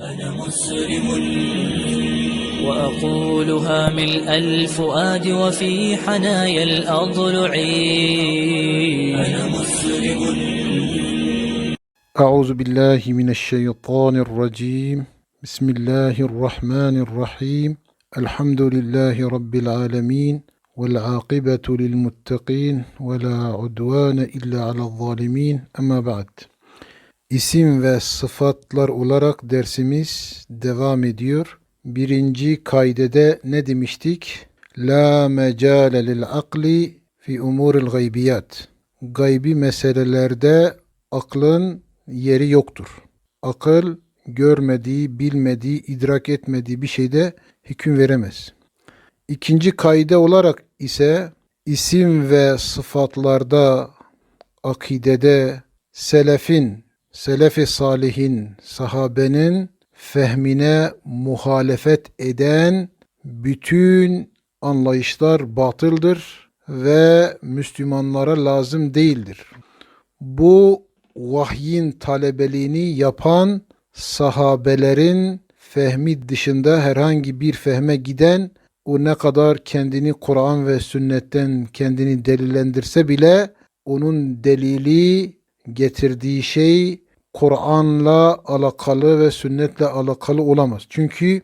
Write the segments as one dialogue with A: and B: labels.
A: أنا مسلم. وأقولها ملء الفؤاد وفي حنايا الأضلع. أنا مسلم.
B: أعوذ بالله من الشيطان الرجيم. بسم الله الرحمن الرحيم. الحمد لله رب العالمين والعاقبة للمتقين ولا عدوان إلا على الظالمين. أما بعد. İsim ve sıfatlar olarak dersimiz devam ediyor. Birinci kaydede ne demiştik? La mecale lil akli fi umuril gaybiyat. Gaybi meselelerde aklın yeri yoktur. Akıl görmediği, bilmediği, idrak etmediği bir şeyde hüküm veremez. İkinci kaide olarak ise isim ve sıfatlarda, akidede selefin, selefi salihin, sahabenin fehmine muhalefet eden bütün anlayışlar batıldır ve Müslümanlara lazım değildir. Bu vahyin talebeliğini yapan sahabelerin fehmi dışında herhangi bir fehme giden o ne kadar kendini Kur'an ve sünnetten kendini delillendirse bile onun delili getirdiği şey Kur'an'la alakalı ve sünnetle alakalı olamaz. Çünkü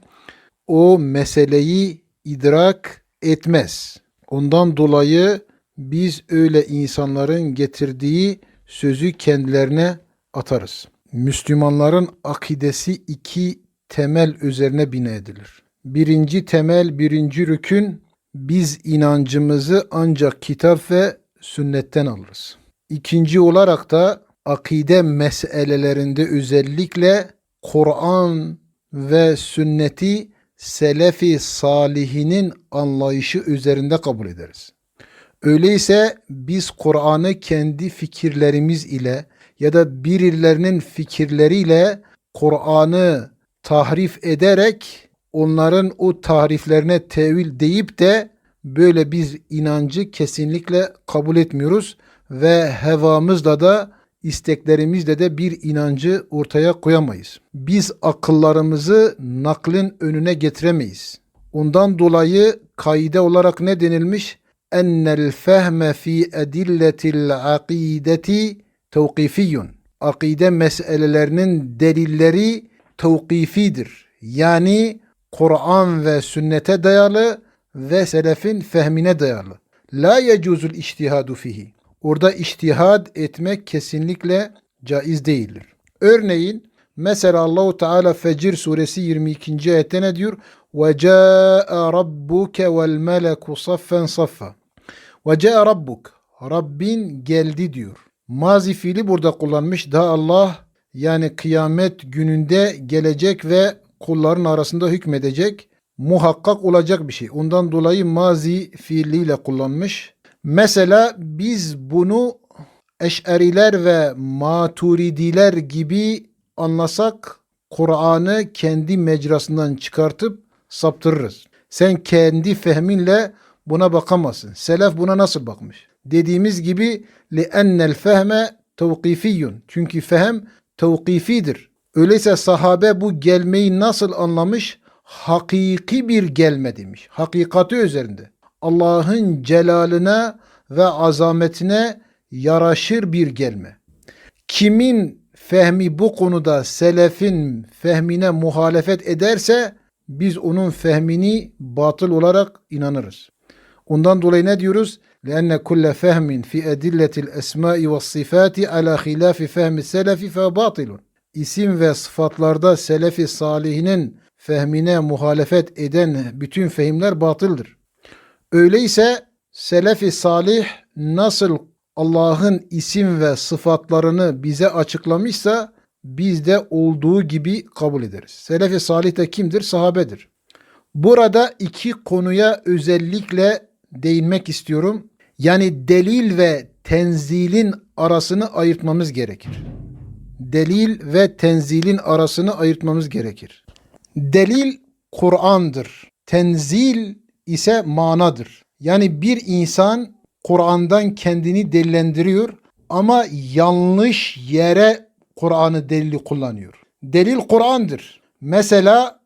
B: o meseleyi idrak etmez. Ondan dolayı biz öyle insanların getirdiği sözü kendilerine atarız. Müslümanların akidesi iki temel üzerine bina edilir. Birinci temel, birinci rükün biz inancımızı ancak kitap ve sünnetten alırız. İkinci olarak da akide meselelerinde özellikle Kur'an ve sünneti selefi salihinin anlayışı üzerinde kabul ederiz. Öyleyse biz Kur'an'ı kendi fikirlerimiz ile ya da birilerinin fikirleriyle Kur'an'ı tahrif ederek onların o tahriflerine tevil deyip de böyle bir inancı kesinlikle kabul etmiyoruz ve hevamızla da isteklerimizle de bir inancı ortaya koyamayız. Biz akıllarımızı naklin önüne getiremeyiz. Ondan dolayı kaide olarak ne denilmiş? Ennel fehme fi edilletil akideti tevkifiyyun. Akide meselelerinin delilleri tevkifidir. Yani Kur'an ve sünnete dayalı ve selefin fehmine dayalı. La yecuzul iştihadu fihi. Orada iştihad etmek kesinlikle caiz değildir. Örneğin mesela Allahu Teala Fecir suresi 22. ayette ne diyor? Ve caa rabbuke vel meleku saffen saffa. Ve caa rabbuk. Rabbin geldi diyor. Mazi fiili burada kullanmış. Daha Allah yani kıyamet gününde gelecek ve kulların arasında hükmedecek. Muhakkak olacak bir şey. Ondan dolayı mazi fiiliyle kullanmış. Mesela biz bunu Eş'eriler ve Maturidiler gibi anlasak Kur'an'ı kendi mecrasından çıkartıp saptırırız. Sen kendi fehminle buna bakamazsın. Selef buna nasıl bakmış? Dediğimiz gibi لِأَنَّ الْفَهْمَ تَوْقِفِيٌّ Çünkü fehem tevkifidir. Öyleyse sahabe bu gelmeyi nasıl anlamış? Hakiki bir gelme demiş. Hakikati üzerinde. Allah'ın celaline ve azametine yaraşır bir gelme. Kimin fehmi bu konuda selefin fehmine muhalefet ederse biz onun fehmini batıl olarak inanırız. Ondan dolayı ne diyoruz? لأن كل فهم في أدلة الأسماء والصفات على خلاف فهم السلف فباطل. İsim ve sıfatlarda selefi salihinin fehmine muhalefet eden bütün fehimler batıldır. Öyleyse selefi salih nasıl Allah'ın isim ve sıfatlarını bize açıklamışsa biz de olduğu gibi kabul ederiz. Selefi salih de kimdir? Sahabedir. Burada iki konuya özellikle değinmek istiyorum. Yani delil ve tenzilin arasını ayırtmamız gerekir. Delil ve tenzilin arasını ayırtmamız gerekir. Delil Kur'an'dır. Tenzil ise manadır. Yani bir insan Kur'an'dan kendini delilendiriyor ama yanlış yere Kur'an'ı delili kullanıyor. Delil Kur'an'dır. Mesela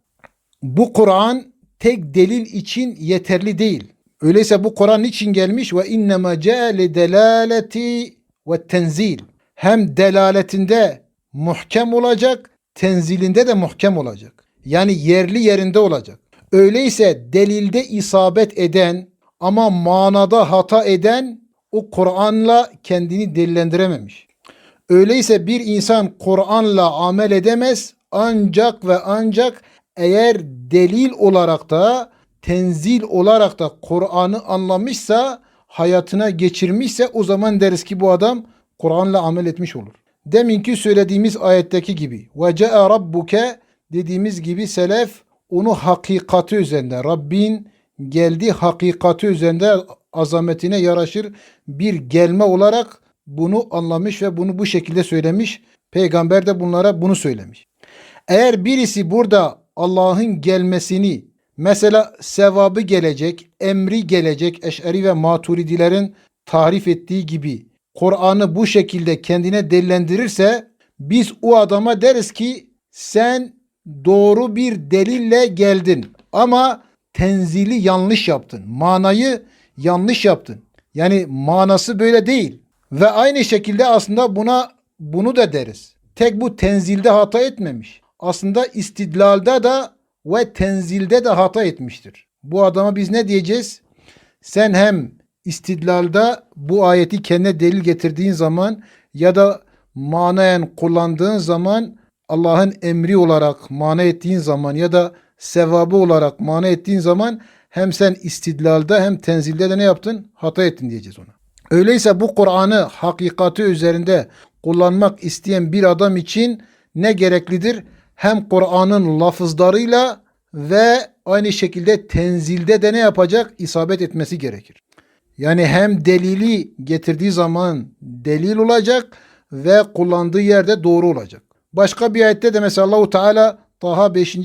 B: bu Kur'an tek delil için yeterli değil. Öyleyse bu Kur'an için gelmiş ve innema ce'le delaleti ve tenzil. Hem delaletinde muhkem olacak, tenzilinde de muhkem olacak. Yani yerli yerinde olacak. Öyleyse delilde isabet eden ama manada hata eden o Kur'an'la kendini delillendirememiş. Öyleyse bir insan Kur'an'la amel edemez ancak ve ancak eğer delil olarak da tenzil olarak da Kur'an'ı anlamışsa hayatına geçirmişse o zaman deriz ki bu adam Kur'an'la amel etmiş olur. Deminki söylediğimiz ayetteki gibi ve ce'a rabbuke dediğimiz gibi selef onu hakikati üzerinde Rabbin geldi hakikati üzerinde azametine yaraşır bir gelme olarak bunu anlamış ve bunu bu şekilde söylemiş. Peygamber de bunlara bunu söylemiş. Eğer birisi burada Allah'ın gelmesini mesela sevabı gelecek, emri gelecek Eş'ari ve Maturidilerin tarif ettiği gibi Kur'an'ı bu şekilde kendine dellendirirse biz o adama deriz ki sen doğru bir delille geldin ama tenzili yanlış yaptın. Manayı yanlış yaptın. Yani manası böyle değil. Ve aynı şekilde aslında buna bunu da deriz. Tek bu tenzilde hata etmemiş. Aslında istidlalda da ve tenzilde de hata etmiştir. Bu adama biz ne diyeceğiz? Sen hem istidlalda bu ayeti kendine delil getirdiğin zaman ya da manayen kullandığın zaman Allah'ın emri olarak mana ettiğin zaman ya da sevabı olarak mana ettiğin zaman hem sen istidlalda hem tenzilde de ne yaptın? Hata ettin diyeceğiz ona. Öyleyse bu Kur'an'ı hakikati üzerinde kullanmak isteyen bir adam için ne gereklidir? Hem Kur'an'ın lafızlarıyla ve aynı şekilde tenzilde de ne yapacak? İsabet etmesi gerekir. Yani hem delili getirdiği zaman delil olacak ve kullandığı yerde doğru olacak. Başka bir ayette de mesela Allahu Teala Taha 5.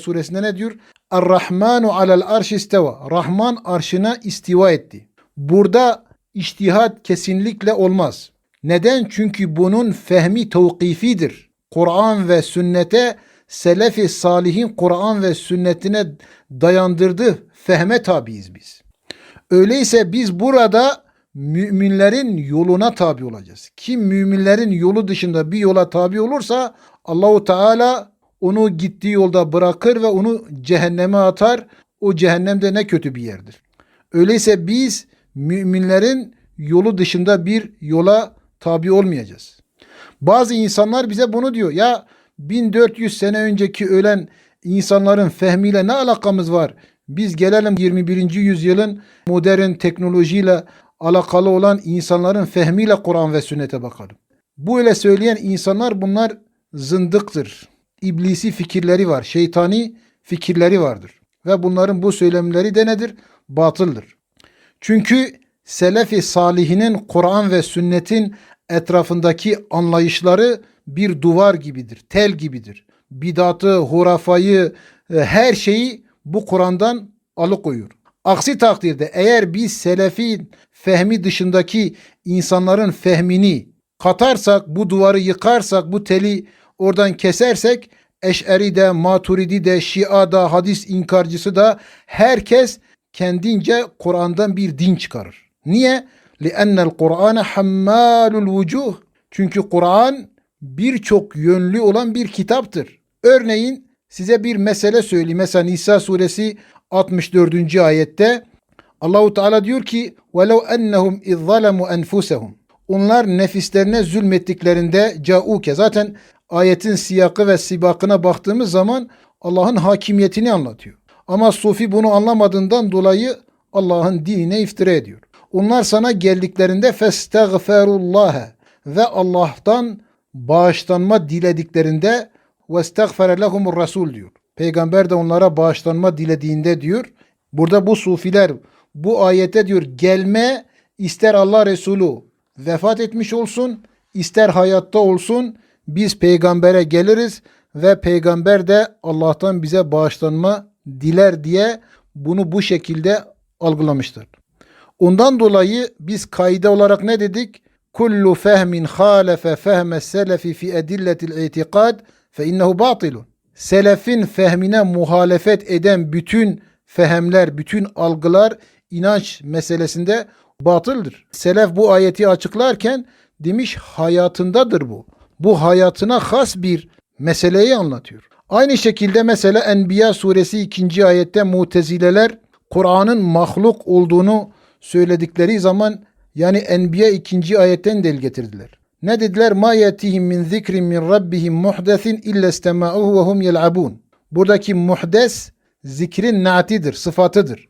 B: suresinde ne diyor? Er-Rahmanu alel arş isteva. Rahman arşına istiva etti. Burada iştihat kesinlikle olmaz. Neden? Çünkü bunun fehmi tevkifidir. Kur'an ve sünnete selefi salihin Kur'an ve sünnetine dayandırdığı fehme tabiiz biz. Öyleyse biz burada müminlerin yoluna tabi olacağız. Kim müminlerin yolu dışında bir yola tabi olursa Allahu Teala onu gittiği yolda bırakır ve onu cehenneme atar. O cehennemde ne kötü bir yerdir. Öyleyse biz müminlerin yolu dışında bir yola tabi olmayacağız. Bazı insanlar bize bunu diyor. Ya 1400 sene önceki ölen insanların fehmiyle ne alakamız var? Biz gelelim 21. yüzyılın modern teknolojiyle alakalı olan insanların fehmiyle Kur'an ve sünnete bakalım. Bu öyle söyleyen insanlar bunlar zındıktır. İblisi fikirleri var, şeytani fikirleri vardır. Ve bunların bu söylemleri de nedir? Batıldır. Çünkü Selefi salihinin Kur'an ve sünnetin etrafındaki anlayışları bir duvar gibidir, tel gibidir. Bidatı, hurafayı, e, her şeyi bu Kur'an'dan alıkoyuyor. Aksi takdirde eğer biz selefin fehmi dışındaki insanların fehmini katarsak, bu duvarı yıkarsak, bu teli oradan kesersek Eş'eri de, Maturidi de, Şia da, hadis inkarcısı da herkes kendince Kur'an'dan bir din çıkarır. Niye? لِأَنَّ الْقُرْآنَ حَمَّالُ الْوُجُوهِ Çünkü Kur'an birçok yönlü olan bir kitaptır. Örneğin size bir mesele söyleyeyim. Mesela Nisa suresi 64. ayette Allahu Teala diyor ki وَلَوْ اَنَّهُمْ اِذْ ظَلَمُوا اَنْفُسَهُمْ Onlar nefislerine zulmettiklerinde cauke. Zaten ayetin siyakı ve sibakına baktığımız zaman Allah'ın hakimiyetini anlatıyor. Ama Sufi bunu anlamadığından dolayı Allah'ın dinine iftira ediyor. Onlar sana geldiklerinde festagferullaha ve Allah'tan bağışlanma dilediklerinde vestagfere lehumur rasul diyor. Peygamber de onlara bağışlanma dilediğinde diyor. Burada bu sufiler bu ayete diyor gelme ister Allah Resulü vefat etmiş olsun ister hayatta olsun biz peygambere geliriz ve peygamber de Allah'tan bize bağışlanma diler diye bunu bu şekilde algılamıştır. Ondan dolayı biz kaide olarak ne dedik? Kullu fehmin halefe fehme selefi fi edilletil itikad fe innehu batilun. selefin fehmine muhalefet eden bütün fehemler, bütün algılar inanç meselesinde batıldır. Selef bu ayeti açıklarken demiş hayatındadır bu. Bu hayatına has bir meseleyi anlatıyor. Aynı şekilde mesela Enbiya suresi 2. ayette mutezileler Kur'an'ın mahluk olduğunu söyledikleri zaman yani Enbiya 2. ayetten del getirdiler. Ne dediler? Ma yetihim min zikrin min rabbihim muhdesin illa istema'uhu ve hum yel'abun. Buradaki muhdes zikrin naatidir, sıfatıdır.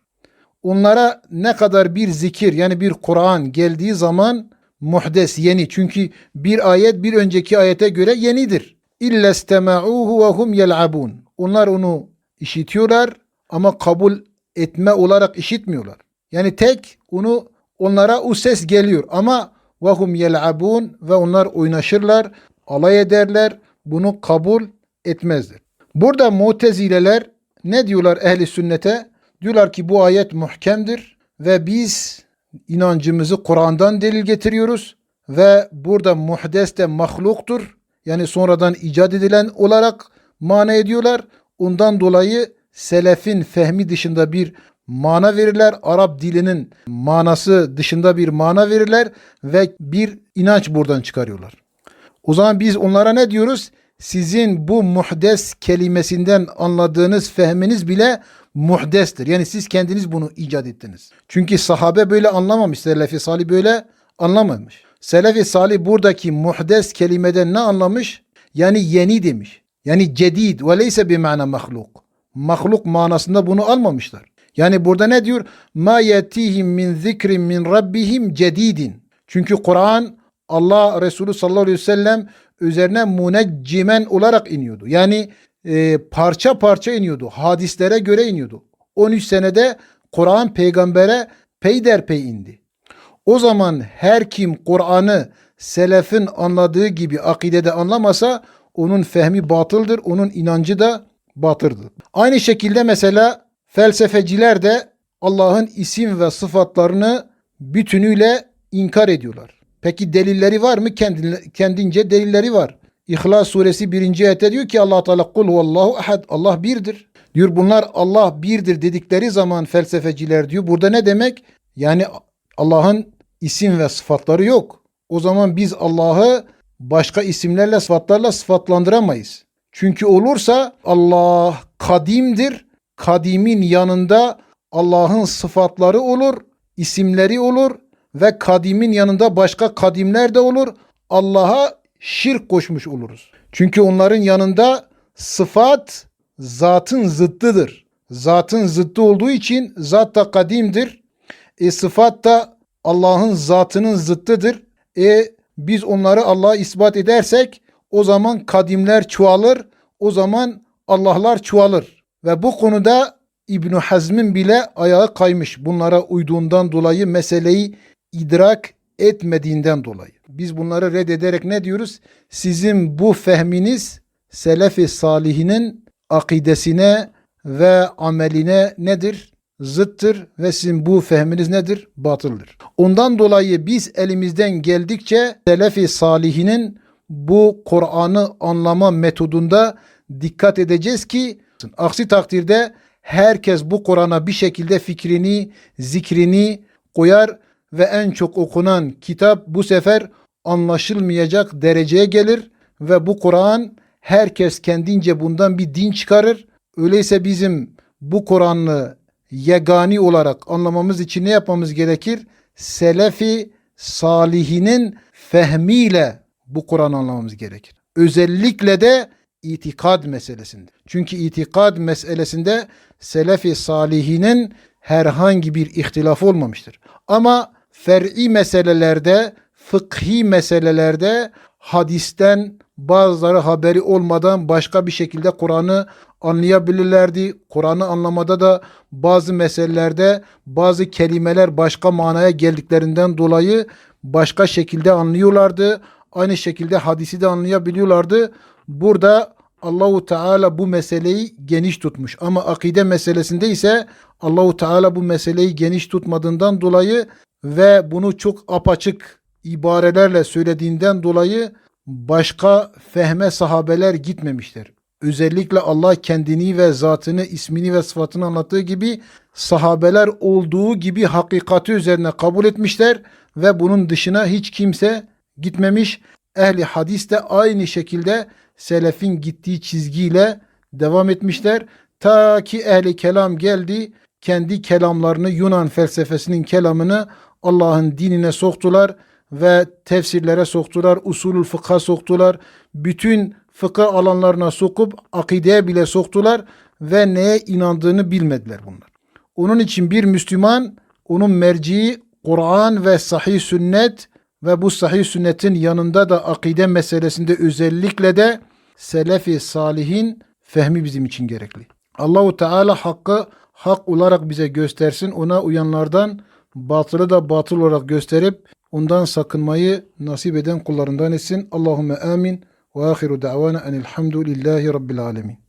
B: Onlara ne kadar bir zikir yani bir Kur'an geldiği zaman muhdes yeni. Çünkü bir ayet bir önceki ayete göre yenidir. İlla istema'uhu ve hum yel'abun. Onlar onu işitiyorlar ama kabul etme olarak işitmiyorlar. Yani tek onu onlara o ses geliyor ama ve hum yel'abun ve onlar oynaşırlar, alay ederler, bunu kabul etmezler. Burada mutezileler ne diyorlar ehli sünnete? Diyorlar ki bu ayet muhkemdir ve biz inancımızı Kur'an'dan delil getiriyoruz ve burada muhdes de mahluktur. Yani sonradan icat edilen olarak mana ediyorlar. Ondan dolayı selefin fehmi dışında bir mana verirler. Arap dilinin manası dışında bir mana verirler ve bir inanç buradan çıkarıyorlar. O zaman biz onlara ne diyoruz? Sizin bu muhdes kelimesinden anladığınız fehminiz bile muhdestir. Yani siz kendiniz bunu icat ettiniz. Çünkü sahabe böyle anlamamış. Selefi Salih böyle anlamamış. Selefi Salih buradaki muhdes kelimeden ne anlamış? Yani yeni demiş. Yani cedid ve leyse bir mana mahluk. Mahluk manasında bunu almamışlar. Yani burada ne diyor? Ma yetihim min zikrin min rabbihim cedidin. Çünkü Kur'an Allah Resulü sallallahu aleyhi ve sellem üzerine muneccimen olarak iniyordu. Yani e, parça parça iniyordu. Hadislere göre iniyordu. 13 senede Kur'an peygambere peyderpey indi. O zaman her kim Kur'an'ı selefin anladığı gibi akidede anlamasa onun fehmi batıldır, onun inancı da batırdı. Aynı şekilde mesela felsefeciler de Allah'ın isim ve sıfatlarını bütünüyle inkar ediyorlar. Peki delilleri var mı? Kendince delilleri var. İhlas suresi 1. ayette diyor ki Allah Teala kul huvallahu ahad. Allah birdir. Diyor bunlar Allah birdir dedikleri zaman felsefeciler diyor. Burada ne demek? Yani Allah'ın isim ve sıfatları yok. O zaman biz Allah'ı başka isimlerle sıfatlarla sıfatlandıramayız. Çünkü olursa Allah kadimdir. Kadimin yanında Allah'ın sıfatları olur, isimleri olur ve kadimin yanında başka kadimler de olur. Allah'a şirk koşmuş oluruz. Çünkü onların yanında sıfat zatın zıttıdır. Zatın zıttı olduğu için zat da kadimdir. E, sıfat da Allah'ın zatının zıttıdır. E, biz onları Allah'a ispat edersek o zaman kadimler çoğalır. O zaman Allah'lar çoğalır. Ve bu konuda İbn Hazm'in bile ayağı kaymış. Bunlara uyduğundan dolayı meseleyi idrak etmediğinden dolayı. Biz bunları reddederek ne diyoruz? Sizin bu fehminiz Selefi Salihinin akidesine ve ameline nedir? Zıttır ve sizin bu fehminiz nedir? Batıldır. Ondan dolayı biz elimizden geldikçe Selefi Salihinin bu Kur'an'ı anlama metodunda dikkat edeceğiz ki aksi takdirde herkes bu Kur'an'a bir şekilde fikrini, zikrini koyar ve en çok okunan kitap bu sefer anlaşılmayacak dereceye gelir ve bu Kur'an herkes kendince bundan bir din çıkarır. Öyleyse bizim bu Kur'an'ı yegani olarak anlamamız için ne yapmamız gerekir? Selefi salihinin fehmiyle bu Kur'an anlamamız gerekir. Özellikle de itikad meselesinde. Çünkü itikad meselesinde selefi salihinin herhangi bir ihtilaf olmamıştır. Ama fer'i meselelerde, fıkhi meselelerde hadisten bazıları haberi olmadan başka bir şekilde Kur'an'ı anlayabilirlerdi. Kur'an'ı anlamada da bazı meselelerde bazı kelimeler başka manaya geldiklerinden dolayı başka şekilde anlıyorlardı. Aynı şekilde hadisi de anlayabiliyorlardı. Burada Allahu Teala bu meseleyi geniş tutmuş ama akide meselesinde ise Allahu Teala bu meseleyi geniş tutmadığından dolayı ve bunu çok apaçık ibarelerle söylediğinden dolayı başka fehme sahabeler gitmemişler. özellikle Allah kendini ve zatını, ismini ve sıfatını anlattığı gibi sahabeler olduğu gibi hakikati üzerine kabul etmişler ve bunun dışına hiç kimse gitmemiş. Ehli hadis de aynı şekilde selefin gittiği çizgiyle devam etmişler. Ta ki ehli kelam geldi, kendi kelamlarını Yunan felsefesinin kelamını Allah'ın dinine soktular ve tefsirlere soktular, usulül fıkha soktular. Bütün fıkıh alanlarına sokup akideye bile soktular ve neye inandığını bilmediler bunlar. Onun için bir Müslüman onun merciği Kur'an ve sahih sünnet ve bu sahih sünnetin yanında da akide meselesinde özellikle de selefi salihin fehmi bizim için gerekli. Allahu Teala hakkı hak olarak bize göstersin. Ona uyanlardan batılı da batıl olarak gösterip ondan sakınmayı nasip eden kullarından etsin. Allahümme amin. Ve ahiru da'vana enilhamdülillahi rabbil alemin.